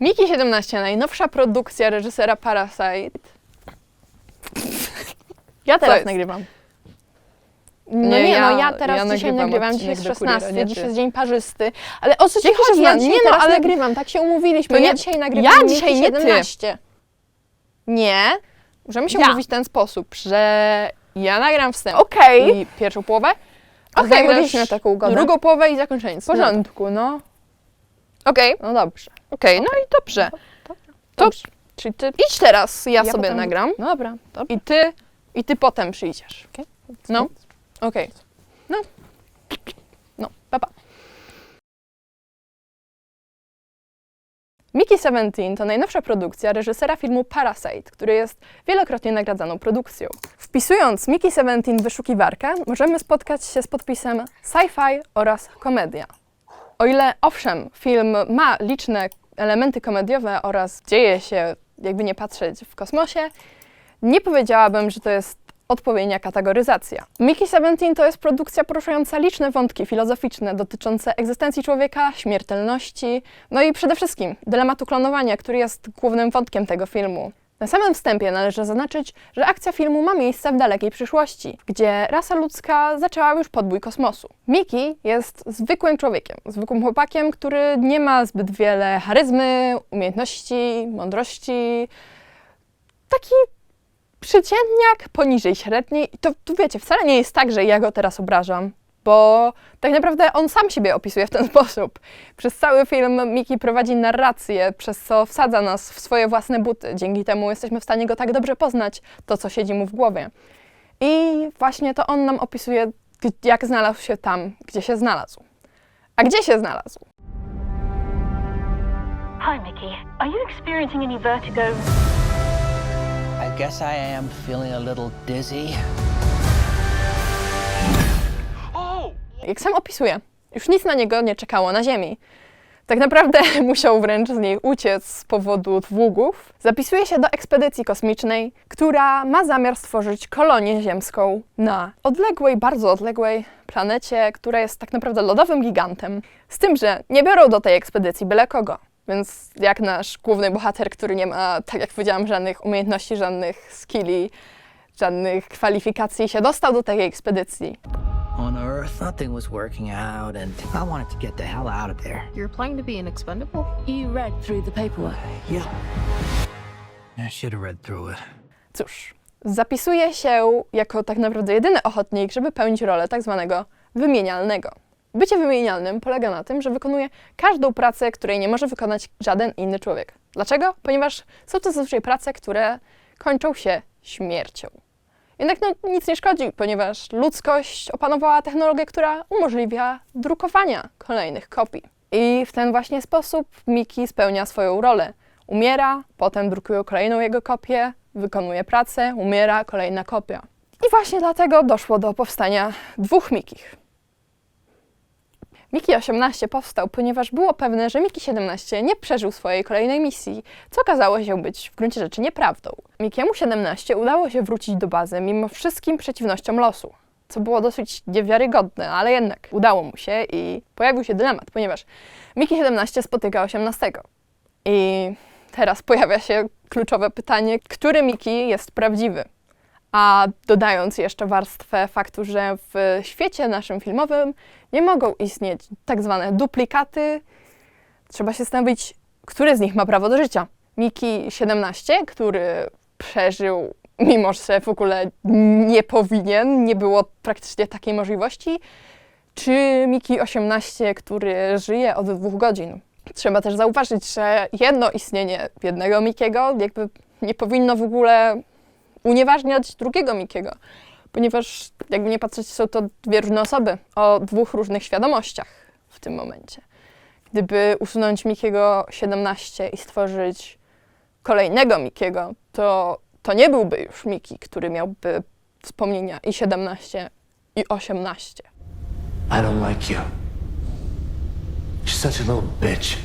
Miki 17, najnowsza produkcja reżysera Parasite. Ja teraz jest? nagrywam. No Nie, nie, ja- no ja teraz ja dzisiaj nagrywam dzisiaj jest do kuriera, 16, nie dzisiaj jest dzień parzysty. Ale o co ci chodzi? Ja 16? dzisiaj Nie no, ale- nagrywam, tak się umówiliśmy. To ja nie- dzisiaj nagrywam ja dzisiaj, nie ty. 17. Nie, możemy się Ja. umówić w ten sposób, że ja nagram wstęp Okej. i pierwszą połowę, a na taką ugodę. drugą połowę i zakończenie. W porządku, no. Okej, No dobrze. Okej, no i dobrze. To Dobrze. czyli ty idź teraz, ja, sobie potem- nagram No dobra, dobrze. i ty, i ty potem przyjdziesz. Okej. No, okej. No, no, papa. Mickey 17 to najnowsza produkcja reżysera filmu Parasite, który jest wielokrotnie nagradzaną produkcją. Wpisując Mickey 17 w wyszukiwarkę, możemy spotkać się z podpisem sci-fi oraz komedia. O ile owszem, film ma liczne elementy komediowe oraz dzieje się, jakby nie patrzeć, w kosmosie, nie powiedziałabym, że to jest odpowiednia kategoryzacja. Mickey 17 to jest produkcja poruszająca liczne wątki filozoficzne dotyczące egzystencji człowieka, śmiertelności, no i przede wszystkim dylematu klonowania, który jest głównym wątkiem tego filmu. Na samym wstępie należy zaznaczyć, że akcja filmu ma miejsce w dalekiej przyszłości, gdzie rasa ludzka zaczęła już podbój kosmosu. Mickey jest zwykłym człowiekiem, zwykłym chłopakiem, który nie ma zbyt wiele charyzmy, umiejętności, mądrości. Taki przeciętniak poniżej średniej. To, tu wiecie, wcale nie jest tak, że ja go teraz obrażam, bo tak naprawdę on sam siebie opisuje w ten sposób. Przez cały film Miki prowadzi narrację, przez co wsadza nas w swoje własne buty. Dzięki temu jesteśmy w stanie go tak dobrze poznać, to co siedzi mu w głowie. I właśnie to on nam opisuje, jak znalazł się tam, gdzie się znalazł. A gdzie się znalazł? Hi, Mickey. Are you experiencing any vertigo? I guess I am feeling a little dizzy. Jak sam opisuje, już nic na niego nie czekało na Ziemi. Tak naprawdę musiał wręcz z niej uciec z powodu długów. Zapisuje się do ekspedycji kosmicznej, która ma zamiar stworzyć kolonię ziemską na odległej, bardzo odległej planecie, która jest tak naprawdę lodowym gigantem. Z tym, że nie biorą do tej ekspedycji byle kogo. Więc jak nasz główny bohater, który nie ma, tak jak powiedziałam, żadnych umiejętności, żadnych skilli, żadnych kwalifikacji, się dostał do tej ekspedycji. On Earth, nothing was working out, and I wanted to get the hell out of there. You're applying to be an expendable? You read through the paperwork. Yeah. I should have read through it. Cóż, zapisuje się jako tak naprawdę jedyny ochotnik, żeby pełnić rolę tak zwanego wymienialnego. Bycie wymienialnym polega na tym, że wykonuje każdą pracę, której nie może wykonać żaden inny człowiek. Dlaczego? Ponieważ są to zazwyczaj prace, które kończą się śmiercią. Jednak no, nic nie szkodzi, ponieważ ludzkość opanowała technologię, która umożliwia drukowania kolejnych kopii. I w ten właśnie sposób Miki spełnia swoją rolę. Umiera, potem drukują kolejną jego kopię, wykonuje pracę, umiera, kolejna kopia. I właśnie dlatego doszło do powstania dwóch Mikich. Miki 18 powstał, ponieważ było pewne, że Miki 17 nie przeżył swojej kolejnej misji, co okazało się być w gruncie rzeczy nieprawdą. Mikiemu 17 udało się wrócić do bazy mimo wszystkim przeciwnościom losu, co było dosyć niewiarygodne, ale jednak udało mu się i pojawił się dylemat, ponieważ Miki 17 spotyka 18. I teraz pojawia się kluczowe pytanie, który Miki jest prawdziwy? A dodając jeszcze warstwę faktu, że w świecie naszym filmowym nie mogą istnieć tak zwane duplikaty, trzeba się zastanowić, który z nich ma prawo do życia. Miki 17, który przeżył, mimo że w ogóle nie powinien, nie było praktycznie takiej możliwości, czy Miki 18, który żyje od dwóch godzin. Trzeba też zauważyć, że jedno istnienie jednego Mikiego jakby nie powinno w ogóle unieważniać drugiego Mikiego, ponieważ jakby nie patrzeć, są to dwie różne osoby o dwóch różnych świadomościach w tym momencie. Gdyby usunąć Mikiego 17 i stworzyć kolejnego Mikiego, to to nie byłby już Miki, który miałby wspomnienia i 17 i 18. I don't like you. You're such a little bitch.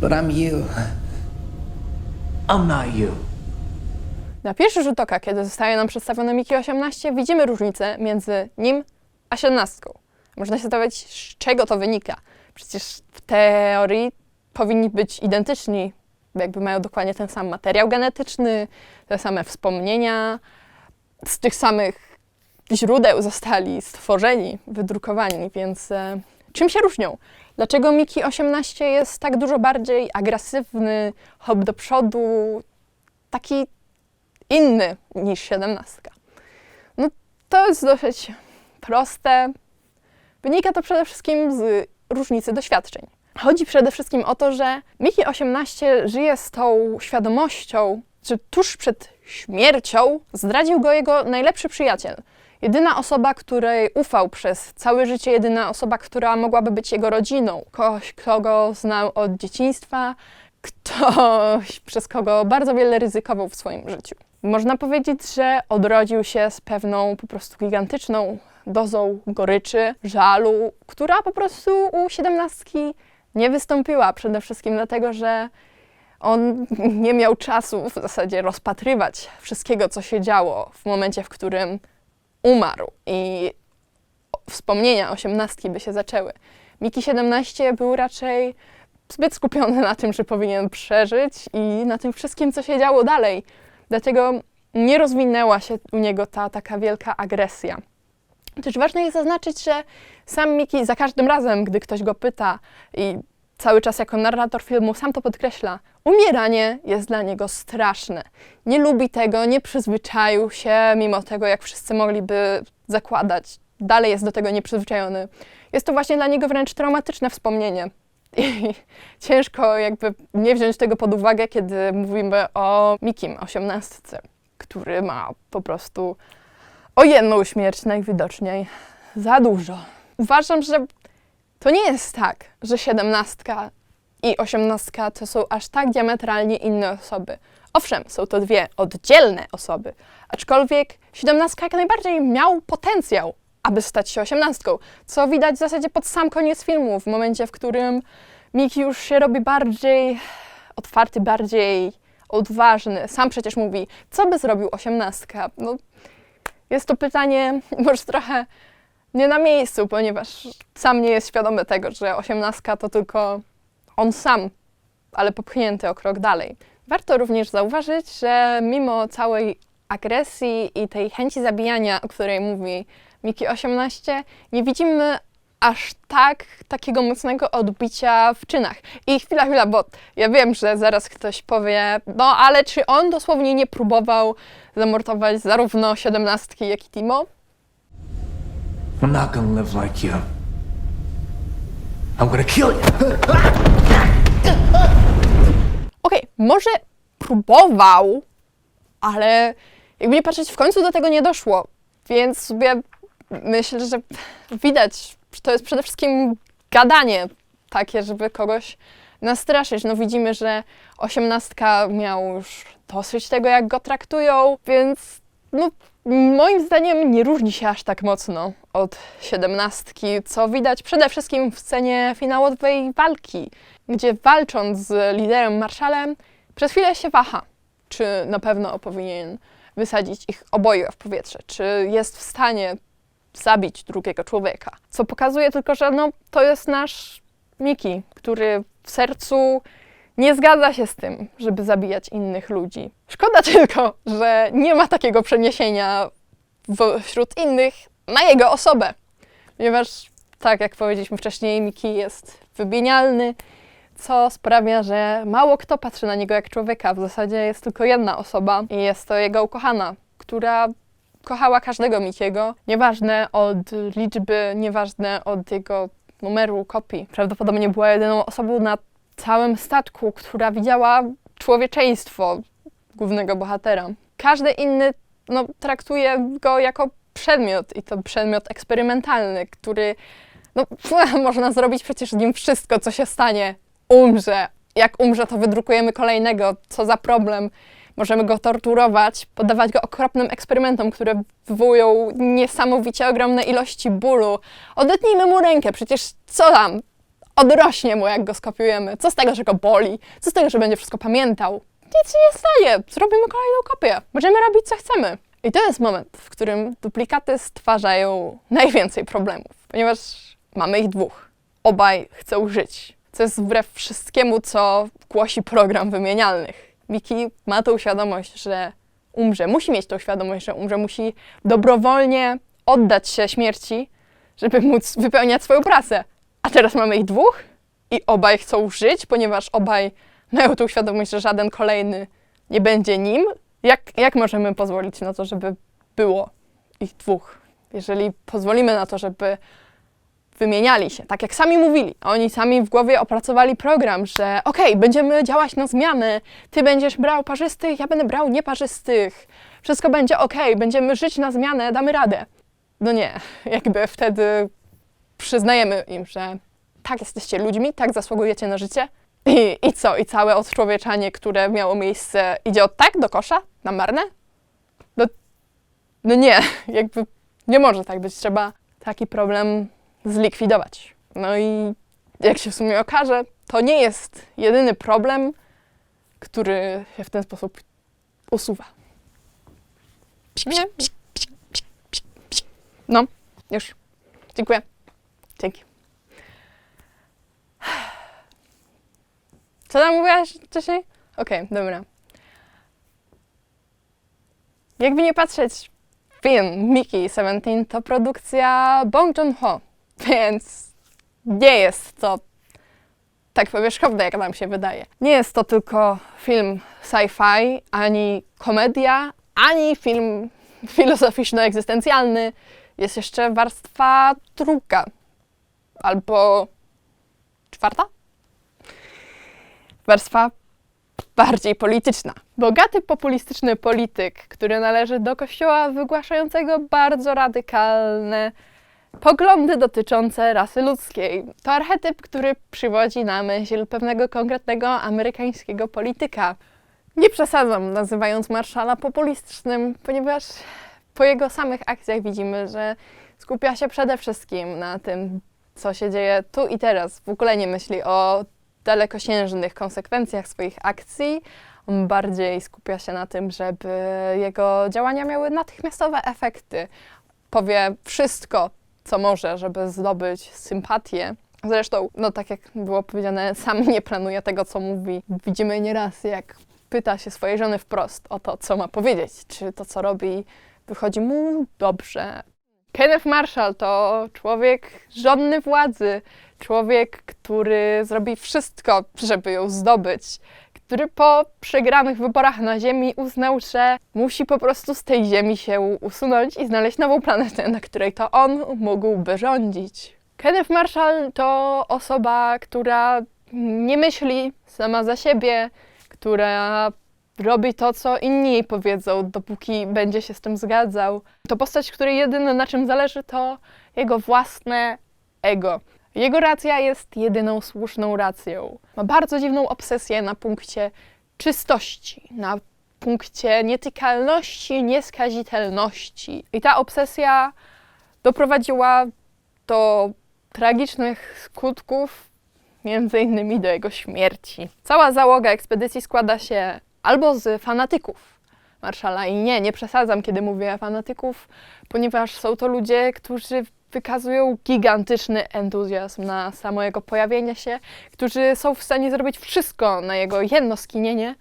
But I'm you. I'm not you. Na pierwszy rzut oka, kiedy zostaje nam przedstawiony Miki 18, widzimy różnicę między nim a 17. Można się zastanawiać, z czego to wynika. Przecież w teorii powinni być identyczni, jakby mają dokładnie ten sam materiał genetyczny, te same wspomnienia, z tych samych źródeł zostali stworzeni, wydrukowani, więc e, czym się różnią? Dlaczego Miki 18 jest tak dużo bardziej agresywny, hop do przodu, taki inny niż 17? No to jest dosyć proste. Wynika to przede wszystkim z różnicy doświadczeń. Chodzi przede wszystkim o to, że Miki 18 żyje z tą świadomością, że tuż przed śmiercią zdradził go jego najlepszy przyjaciel. Jedyna osoba, której ufał przez całe życie, jedyna osoba, która mogłaby być jego rodziną. Ktoś, kto go znał od dzieciństwa, ktoś, przez kogo bardzo wiele ryzykował w swoim życiu. Można powiedzieć, że odrodził się z pewną po prostu gigantyczną dozą goryczy, żalu, która po prostu u siedemnastki nie wystąpiła. Przede wszystkim dlatego, że on nie miał czasu w zasadzie rozpatrywać wszystkiego, co się działo w momencie, w którym umarł i wspomnienia osiemnastki by się zaczęły. Miki 17 był raczej zbyt skupiony na tym, że powinien przeżyć i na tym wszystkim, co się działo dalej. Dlatego nie rozwinęła się u niego ta taka wielka agresja. Też ważne jest zaznaczyć, że sam Miki za każdym razem, gdy ktoś go pyta i cały czas jako narrator filmu sam to podkreśla, umieranie jest dla niego straszne. Nie lubi tego, nie przyzwyczaił się, mimo tego, jak wszyscy mogliby zakładać. Dalej jest do tego nieprzyzwyczajony. Jest to właśnie dla niego wręcz traumatyczne wspomnienie. I ciężko jakby nie wziąć tego pod uwagę, kiedy mówimy o Mikim, osiemnastce, który ma po prostu o jedną śmierć najwidoczniej za dużo. Uważam, że to nie jest tak, że siedemnastka i osiemnastka to są aż tak diametralnie inne osoby. Owszem, są to dwie oddzielne osoby, aczkolwiek siedemnastka jak najbardziej miał potencjał, aby stać się osiemnastką, co widać w zasadzie pod sam koniec filmu, w momencie, w którym Miki już się robi bardziej otwarty, bardziej odważny. Sam przecież mówi, co by zrobił osiemnastka? No, jest to pytanie może trochę nie na miejscu, ponieważ sam nie jest świadomy tego, że osiemnastka to tylko on sam, ale popchnięty o krok dalej. Warto również zauważyć, że mimo całej agresji i tej chęci zabijania, o której mówi Miki 18, nie widzimy aż tak takiego mocnego odbicia w czynach. I chwila, chwila, bo ja wiem, że zaraz ktoś powie, no ale czy on dosłownie nie próbował zamordować zarówno siedemnastki, jak i Timo? I'm not gonna live like you. I'm gonna kill you. Okej, może próbował, ale jakby nie patrzeć, w końcu do tego nie doszło. Więc sobie myślę, że widać, że to jest przede wszystkim gadanie takie, żeby kogoś nastraszyć. No widzimy, że osiemnastka miał już dosyć tego, jak go traktują, więc no, moim zdaniem nie różni się aż tak mocno od siedemnastki, co widać przede wszystkim w scenie finałowej walki, gdzie walcząc z liderem Marszalem, przez chwilę się waha, czy na pewno powinien wysadzić ich oboje w powietrze, czy jest w stanie zabić drugiego człowieka. Co pokazuje tylko, że no, to jest nasz Miki, który w sercu nie zgadza się z tym, żeby zabijać innych ludzi. Szkoda tylko, że nie ma takiego przeniesienia wśród innych na jego osobę. Ponieważ, tak jak powiedzieliśmy wcześniej, Miki jest wybienialny, co sprawia, że mało kto patrzy na niego jak człowieka. W zasadzie jest tylko jedna osoba i jest to jego ukochana, która kochała każdego Mikiego, nieważne od liczby, nieważne od jego numeru kopii. Prawdopodobnie była jedyną osobą na całym statku, która widziała człowieczeństwo głównego bohatera. Każdy inny no, traktuje go jako przedmiot i to przedmiot eksperymentalny, który no, można zrobić przecież z nim wszystko, co się stanie. Umrze. Jak umrze, to wydrukujemy kolejnego. Co za problem. Możemy go torturować, podawać go okropnym eksperymentom, które wywołują niesamowicie ogromne ilości bólu. Odetnijmy mu rękę, przecież co tam? Odrośnie mu, jak go skopiujemy. Co z tego, że go boli? Co z tego, że będzie wszystko pamiętał? Nic się nie stanie. Zrobimy kolejną kopię. Możemy robić, co chcemy. I to jest moment, w którym duplikaty stwarzają najwięcej problemów, ponieważ mamy ich dwóch. Obaj chcą żyć. co jest wbrew wszystkiemu, co głosi program wymienialnych. Miki ma tą świadomość, że umrze, musi mieć tą świadomość, że umrze, musi dobrowolnie oddać się śmierci, żeby móc wypełniać swoją pracę. A teraz mamy ich dwóch i obaj chcą żyć, ponieważ obaj mają tą świadomość, że żaden kolejny nie będzie nim. Jak, jak możemy pozwolić na to, żeby było ich dwóch? Jeżeli pozwolimy na to, żeby wymieniali się, tak jak sami mówili. Oni sami w głowie opracowali program, że okej, będziemy działać na zmianę, ty będziesz brał parzystych, ja będę brał nieparzystych. Wszystko będzie okej, będziemy żyć na zmianę, damy radę. No nie, jakby wtedy przyznajemy im, że tak jesteście ludźmi, tak zasługujecie na życie. I, I co? I całe odczłowieczanie, które miało miejsce, idzie od tak do kosza? Na marne? No, no nie, jakby nie może tak być. Trzeba taki problem zlikwidować. No i jak się w sumie okaże, to nie jest jedyny problem, który się w ten sposób usuwa. Nie? No, już. Dziękuję. Dzięki. Co tam mówiłaś wcześniej? Okej, dobra. Jakby nie patrzeć, film Mickey 17 to produkcja Bong Joon-ho, więc nie jest to tak powierzchowne, jak nam się wydaje. Nie jest to tylko film sci-fi, ani komedia, ani film filozoficzno-egzystencjalny. Jest jeszcze warstwa druga, albo czwarta? Warstwa bardziej polityczna. Bogaty, populistyczny polityk, który należy do kościoła wygłaszającego bardzo radykalne poglądy dotyczące rasy ludzkiej. To archetyp, który przywodzi na myśl pewnego konkretnego amerykańskiego polityka. Nie przesadzam, nazywając Marszala populistycznym, ponieważ po jego samych akcjach widzimy, że skupia się przede wszystkim na tym, co się dzieje tu i teraz. W ogóle nie myśli o dalekosiężnych konsekwencjach swoich akcji. On bardziej skupia się na tym, żeby jego działania miały natychmiastowe efekty. Powie wszystko, co może, żeby zdobyć sympatię. Zresztą, no tak jak było powiedziane, sam nie planuje tego, co mówi. Widzimy nieraz, jak pyta się swojej żony wprost o to, co ma powiedzieć. Czy to, co robi, wychodzi mu dobrze. Kenneth Marshall to człowiek żonny władzy, człowiek, który zrobi wszystko, żeby ją zdobyć, który po przegranych wyborach na Ziemi uznał, że musi po prostu z tej Ziemi się usunąć i znaleźć nową planetę, na której to on mógłby rządzić. Kenneth Marshall to osoba, która nie myśli sama za siebie, która robi to, co inni jej powiedzą, dopóki będzie się z tym zgadzał. To postać, której jedyne na czym zależy, to jego własne ego. Jego racja jest jedyną słuszną racją. Ma bardzo dziwną obsesję na punkcie czystości, na punkcie nietykalności, nieskazitelności. I ta obsesja doprowadziła do tragicznych skutków, między innymi do jego śmierci. Cała załoga ekspedycji składa się albo z fanatyków Marszala i nie, nie przesadzam, kiedy mówię fanatyków, ponieważ są to ludzie, którzy wykazują gigantyczny entuzjazm na samo jego pojawienie się, którzy są w stanie zrobić wszystko na jego jedno skinienie.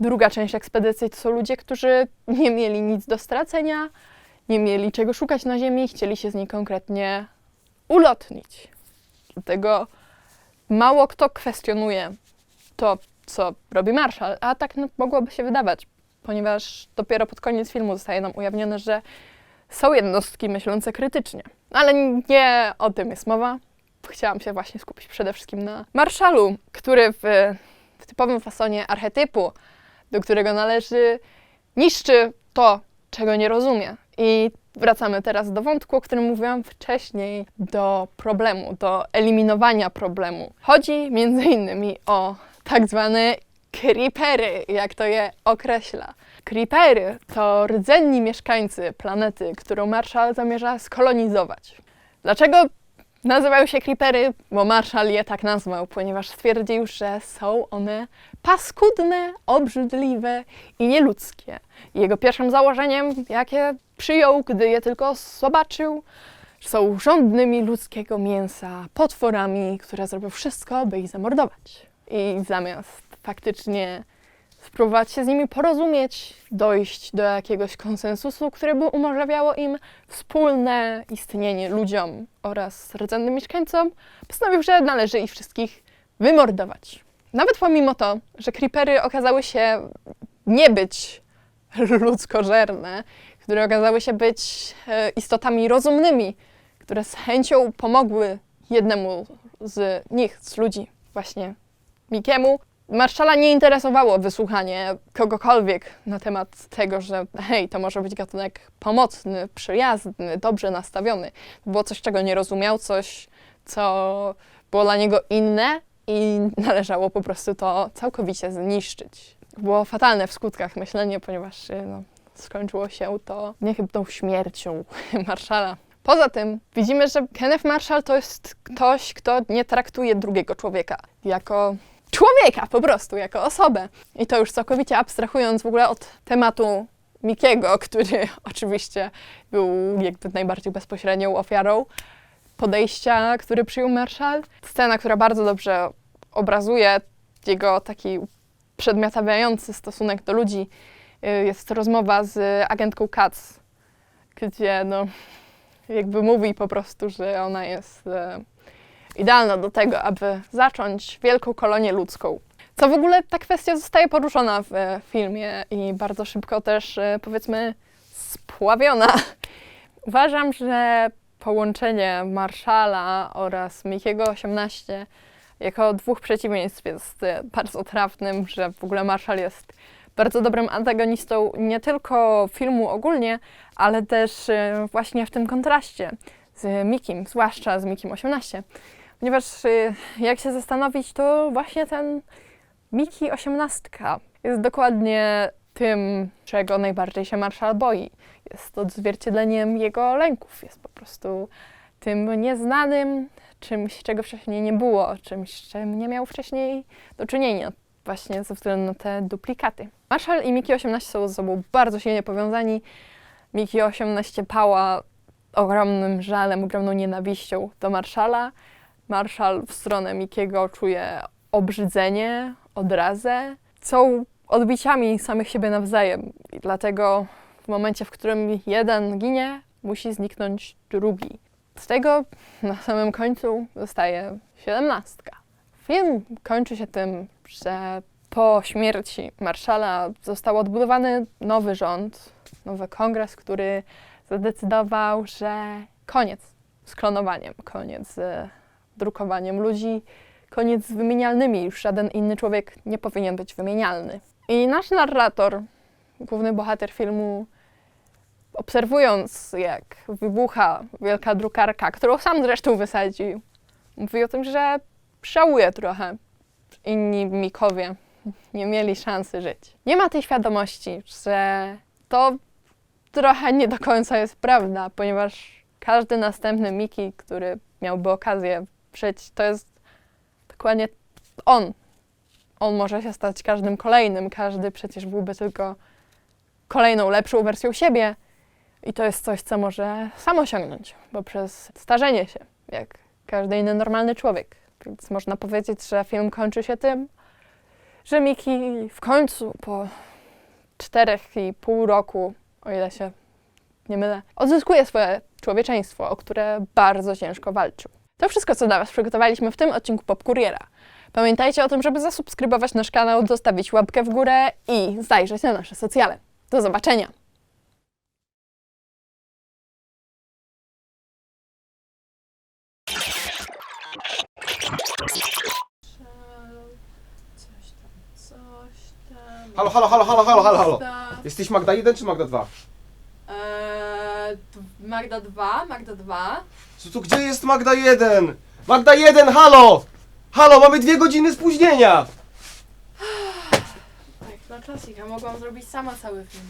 Druga część ekspedycji to są ludzie, którzy nie mieli nic do stracenia, nie mieli czego szukać na Ziemi, chcieli się z niej konkretnie ulotnić. Dlatego mało kto kwestionuje to, co robi Marshall, a tak no, mogłoby się wydawać, ponieważ dopiero pod koniec filmu zostaje nam ujawnione, że są jednostki myślące krytycznie. Ale nie o tym jest mowa. Chciałam się właśnie skupić przede wszystkim na Marshallu, który w, w typowym fasonie archetypu, do którego należy, niszczy to, czego nie rozumie. I wracamy teraz do wątku, o którym mówiłam wcześniej, do problemu, do eliminowania problemu. Chodzi między innymi o tak zwane creepery, jak to je określa. Creepery to rdzenni mieszkańcy planety, którą Marshall zamierza skolonizować. Dlaczego nazywają się creepery? Bo Marshall je tak nazwał, ponieważ stwierdził, że są one paskudne, obrzydliwe i nieludzkie. Jego pierwszym założeniem, jakie przyjął, gdy je tylko zobaczył, są żądnymi ludzkiego mięsa, potworami, które zrobią wszystko, by ich zamordować. I zamiast faktycznie spróbować się z nimi porozumieć, dojść do jakiegoś konsensusu, które by umożliwiało im wspólne istnienie ludziom oraz rdzennym mieszkańcom, postanowił, że należy ich wszystkich wymordować. Nawet pomimo to, że creepery okazały się nie być ludzkożerne, które okazały się być e, istotami rozumnymi, które z chęcią pomogły jednemu z nich, z ludzi, właśnie Mikiemu. Marszala nie interesowało wysłuchanie kogokolwiek na temat tego, że hej, to może być gatunek pomocny, przyjazny, dobrze nastawiony. Było coś, czego nie rozumiał, coś, co było dla niego inne i należało po prostu to całkowicie zniszczyć. Było fatalne w skutkach myślenie, ponieważ e, no, skończyło się to niechybną śmiercią Marszala. Poza tym widzimy, że Kenneth Marshall to jest ktoś, kto nie traktuje drugiego człowieka jako człowieka po prostu, jako osobę. I to już całkowicie abstrahując w ogóle od tematu Mikiego, który oczywiście był jakby najbardziej bezpośrednią ofiarą podejścia, który przyjął Marshall. Scena, która bardzo dobrze obrazuje jego taki przedmiotawiający stosunek do ludzi, y, jest rozmowa z agentką Katz, gdzie no, jakby mówi po prostu, że ona jest e, idealna do tego, aby zacząć wielką kolonię ludzką. Co w ogóle ta kwestia zostaje poruszona w e, filmie i bardzo szybko też, e, powiedzmy, spławiona. Uważam, że połączenie Marszala oraz Mikiego 18 jako dwóch przeciwieństw jest e, bardzo trafnym, że w ogóle Marszal jest bardzo dobrym antagonistą nie tylko filmu ogólnie, ale też właśnie w tym kontraście z Mikim, zwłaszcza z Mikim 18. Ponieważ e, jak się zastanowić, to właśnie ten Miki 18 jest dokładnie tym, czego najbardziej się Marszal boi. Jest odzwierciedleniem jego lęków. Jest po prostu tym nieznanym, czymś, czego wcześniej nie było, czymś, czym nie miał wcześniej do czynienia, właśnie ze względu na te duplikaty. Marshall i Miki 18 są ze sobą bardzo silnie powiązani. Miki 18 pała ogromnym żalem, ogromną nienawiścią do Marszala. Marszal w stronę Mikiego czuje obrzydzenie, odrazę. Są odbiciami samych siebie nawzajem i dlatego w momencie, w którym jeden ginie, musi zniknąć drugi. Z tego na samym końcu zostaje siedemnastka. Film kończy się tym, że po śmierci marszala został odbudowany nowy rząd, nowy kongres, który zadecydował, że koniec z klonowaniem, koniec z drukowaniem ludzi, koniec z wymienialnymi. Już żaden inny człowiek nie powinien być wymienialny. I nasz narrator, główny bohater filmu, obserwując jak wybucha wielka drukarka, którą sam zresztą wysadził, mówi o tym, że żałuje trochę. Inni Mikowie nie mieli szansy żyć. Nie ma tej świadomości, że to trochę nie do końca jest prawda, ponieważ każdy następny Miki, który miałby okazję żyć, to jest dokładnie on. On może się stać każdym kolejnym, każdy przecież byłby tylko kolejną, lepszą wersją siebie. I to jest coś, co może sam osiągnąć poprzez starzenie się, jak każdy inny normalny człowiek. Więc można powiedzieć, że film kończy się tym, że Miki w końcu po czterech i pół roku, o ile się nie mylę, odzyskuje swoje człowieczeństwo, o które bardzo ciężko walczył. To wszystko, co dla Was przygotowaliśmy w tym odcinku Pop Kuriera. Pamiętajcie o tym, żeby zasubskrybować nasz kanał, zostawić łapkę w górę i zajrzeć na nasze socjale. Do zobaczenia! Halo, halo, halo, halo, halo, halo, halo. Jesteś Magda 1 czy Magda 2? Eee, Magda 2, Magda 2. Co tu, gdzie jest Magda 1? Magda 1, halo! Halo, mamy dwie godziny spóźnienia! Tak, na czasik, a mogłam zrobić sama cały film.